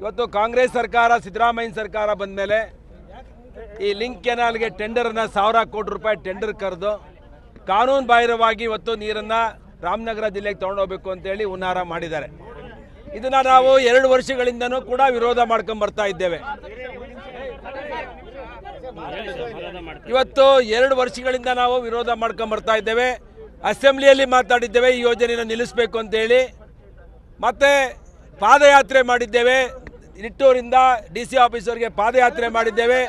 ಇವತ್ತು ಕಾಂಗ್ರೆಸ್ ಸರ್ಕಾರ, ಸಿದ್ದರಾಮಯ್ಯ ಸರ್ಕಾರ ಬಂದ ಮೇಲೆ ಈ ಲಿಂಕ್ ಕೆನಾಲ್ಗೆ ಟೆಂಡರ್ನ ಸಾವಿರ ಕೋಟಿ ರೂಪಾಯಿ ಟೆಂಡರ್ ಕರೆದು ಕಾನೂನು ಬಾಹಿರವಾಗಿ ಇವತ್ತು ನೀರನ್ನು ರಾಮನಗರ ಜಿಲ್ಲೆಗೆ ತೊಗೊಂಡೋಗ್ಬೇಕು ಅಂತೇಳಿ ಹುನ್ನಾರ ಮಾಡಿದ್ದಾರೆ. ಇದನ್ನ ನಾವು ಎರಡು ವರ್ಷಗಳಿಂದನೂ ಕೂಡ ವಿರೋಧ ಮಾಡ್ಕೊಂಡ್ ಬರ್ತಾ ಇದ್ದೇವೆ. ಇವತ್ತು ಎರಡು ವರ್ಷಗಳಿಂದ ನಾವು ವಿರೋಧ ಮಾಡ್ಕೊಂಡ್ ಬರ್ತಾ ಇದ್ದೇವೆ. ಅಸೆಂಬ್ಲಿಯಲ್ಲಿ ಮಾತಾಡಿದ್ದೇವೆ, ಈ ಯೋಜನೆಯನ್ನು ನಿಲ್ಲಿಸಬೇಕು ಅಂತೇಳಿ ಮತ್ತೆ ಪಾದಯಾತ್ರೆ ಮಾಡಿದ್ದೇವೆ. ನಿಟ್ಟೂರಿಂದ ಡಿ ಸಿ ಆಫೀಸರ್ಗೆ ಪಾದಯಾತ್ರೆ ಮಾಡಿದ್ದೇವೆ.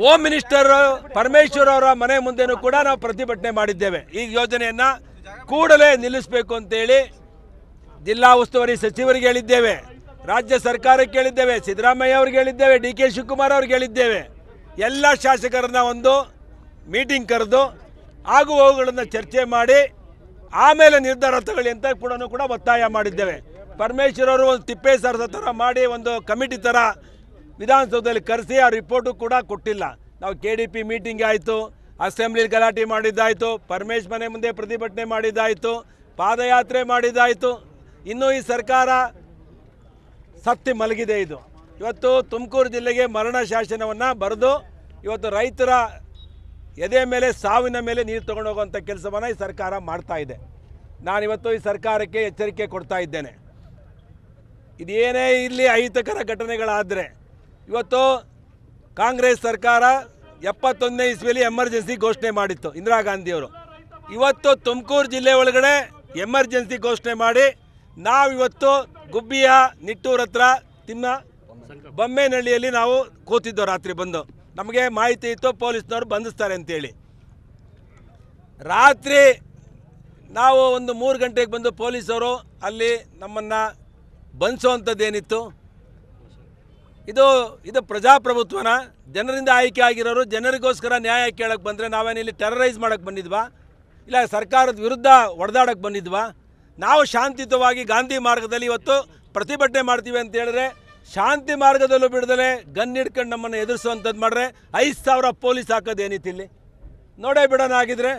ಹೋಮ್ ಮಿನಿಸ್ಟರ್ ಪರಮೇಶ್ವರ್ ಅವರ ಮನೆ ಮುಂದೆನೂ ಕೂಡ ನಾವು ಪ್ರತಿಭಟನೆ ಮಾಡಿದ್ದೇವೆ. ಈ ಯೋಜನೆಯನ್ನ ಕೂಡಲೇ ನಿಲ್ಲಿಸಬೇಕು ಅಂತೇಳಿ ಜಿಲ್ಲಾ ಉಸ್ತುವಾರಿ ಸಚಿವರಿಗೆ ಹೇಳಿದ್ದೇವೆ. ರಾಜ್ಯ ಸರ್ಕಾರಕ್ಕೆ ಹೇಳಿದ್ದೇವೆ. ಸಿದ್ದರಾಮಯ್ಯ ಅವ್ರಿಗೆ ಹೇಳಿದ್ದೇವೆ. ಡಿ ಕೆ ಶಿವಕುಮಾರ್ ಅವ್ರಿಗೆ ಹೇಳಿದ್ದೇವೆ. ಎಲ್ಲ ಶಾಸಕರನ್ನ ಒಂದು ಮೀಟಿಂಗ್ ಕರೆದು ಆಗು ಹೋಗುಗಳನ್ನು ಚರ್ಚೆ ಮಾಡಿ ಆಮೇಲೆ ನಿರ್ಧಾರ ತಗೊಳ್ಳಿ ಅಂತ ಕೂಡ ಕೂಡ ಒತ್ತಾಯ ಮಾಡಿದ್ದೇವೆ. ಪರಮೇಶ್ವರ್ ಅವರು ಒಂದು ತಿಪ್ಪೆ ಸರದ ಥರ ಮಾಡಿ ಒಂದು ಕಮಿಟಿ ಥರ ವಿಧಾನಸೌಧದಲ್ಲಿ ಕರೆಸಿ, ಆ ರಿಪೋರ್ಟು ಕೂಡ ಕೊಟ್ಟಿಲ್ಲ. ನಾವು ಕೆ ಡಿ ಪಿ ಮೀಟಿಂಗ್ ಆಯಿತು ಅಸೆಂಬ್ಲಿ ಗಲಾಟೆ ಮಾಡಿದ್ದಾಯಿತು, ಪರಮೇಶ್ ಮನೆ ಮುಂದೆ ಪ್ರತಿಭಟನೆ ಮಾಡಿದ್ದಾಯಿತು, ಪಾದಯಾತ್ರೆ ಮಾಡಿದ್ದಾಯಿತು. ಇನ್ನೂ ಈ ಸರ್ಕಾರ ಸತ್ತಿ ಮಲಗಿದೆ ಇದು. ಇವತ್ತು ತುಮಕೂರು ಜಿಲ್ಲೆಗೆ ಮರಣ ಶಾಸನವನ್ನು ಬರೆದು, ಇವತ್ತು ರೈತರ ಎದೆ ಮೇಲೆ, ಸಾವಿನ ಮೇಲೆ ನೀರು ತೊಗೊಂಡೋಗುವಂಥ ಕೆಲಸವನ್ನು ಈ ಸರ್ಕಾರ ಮಾಡ್ತಾ ಇದೆ. ನಾನಿವತ್ತು ಈ ಸರ್ಕಾರಕ್ಕೆ ಎಚ್ಚರಿಕೆ ಕೊಡ್ತಾ ಇದ್ದೇನೆ. ಇದೇನೇ ಇಲ್ಲಿ ಅಹಿತಕರ ಘಟನೆಗಳಾದರೆ, ಇವತ್ತು ಕಾಂಗ್ರೆಸ್ ಸರ್ಕಾರ ಎಪ್ಪತ್ತೊಂದನೇ ಇಸ್ವಿಯಲ್ಲಿ ಎಮರ್ಜೆನ್ಸಿ ಘೋಷಣೆ ಮಾಡಿತ್ತು, ಇಂದಿರಾ ಗಾಂಧಿಯವರು. ಇವತ್ತು ತುಮಕೂರು ಜಿಲ್ಲೆ ಒಳಗಡೆ ಎಮರ್ಜೆನ್ಸಿ ಘೋಷಣೆ ಮಾಡಿ, ನಾವಿವತ್ತು ಗುಬ್ಬಿಯ ನಿಟ್ಟೂರ್ ಹತ್ರ ತಿಮ್ಮ ಬೊಮ್ಮೇನಹಳ್ಳಿಯಲ್ಲಿ ನಾವು ಕೂತಿದ್ದೋ ರಾತ್ರಿ ಬಂದು. ನಮಗೆ ಮಾಹಿತಿ ಇತ್ತು, ಪೊಲೀಸ್ನವರು ಬಂಧಿಸ್ತಾರೆ ಅಂತೇಳಿ. ರಾತ್ರಿ ನಾವು ಒಂದು ಮೂರು ಗಂಟೆಗೆ ಬಂದು ಪೊಲೀಸರು ಅಲ್ಲಿ ನಮ್ಮನ್ನು ಬಂಧಿಸುವಂಥದ್ದೇನಿತ್ತು ಇದು ಇದು ಪ್ರಜಾಪ್ರಭುತ್ವನ? ಜನರಿಂದ ಆಯ್ಕೆ ಆಗಿರೋರು ಜನರಿಗೋಸ್ಕರ ನ್ಯಾಯ ಕೇಳಕ್ಕೆ ಬಂದರೆ ನಾವೇನಿಲ್ಲಿ ಟೆರರೈಸ್ ಮಾಡೋಕ್ಕೆ ಬಂದಿದ್ವಾ? ಇಲ್ಲ ಸರ್ಕಾರದ ವಿರುದ್ಧ ಹೊಡೆದಾಡಕ್ಕೆ ಬಂದಿದ್ವಾ? ನಾವು ಶಾಂತಿಯುತವಾಗಿ ಗಾಂಧಿ ಮಾರ್ಗದಲ್ಲಿ ಇವತ್ತು ಪ್ರತಿಭಟನೆ ಮಾಡ್ತೀವಿ ಅಂತ ಹೇಳಿದ್ರೆ, ಶಾಂತಿ ಮಾರ್ಗದಲ್ಲೂ ಬಿಡದಲೆ ಗನ್ ಹಿಡ್ಕೊಂಡು ನಮ್ಮನ್ನು ಎದುರಿಸುವಂಥದ್ದು ಮಾಡ್ರೆ ಐದು ಸಾವಿರ ಪೊಲೀಸ್ ಹಾಕೋದು ಏನಿತ್ತು ಇಲ್ಲಿ? ನೋಡೇ ಬಿಡೋಣ ಆಗಿದ್ರೆ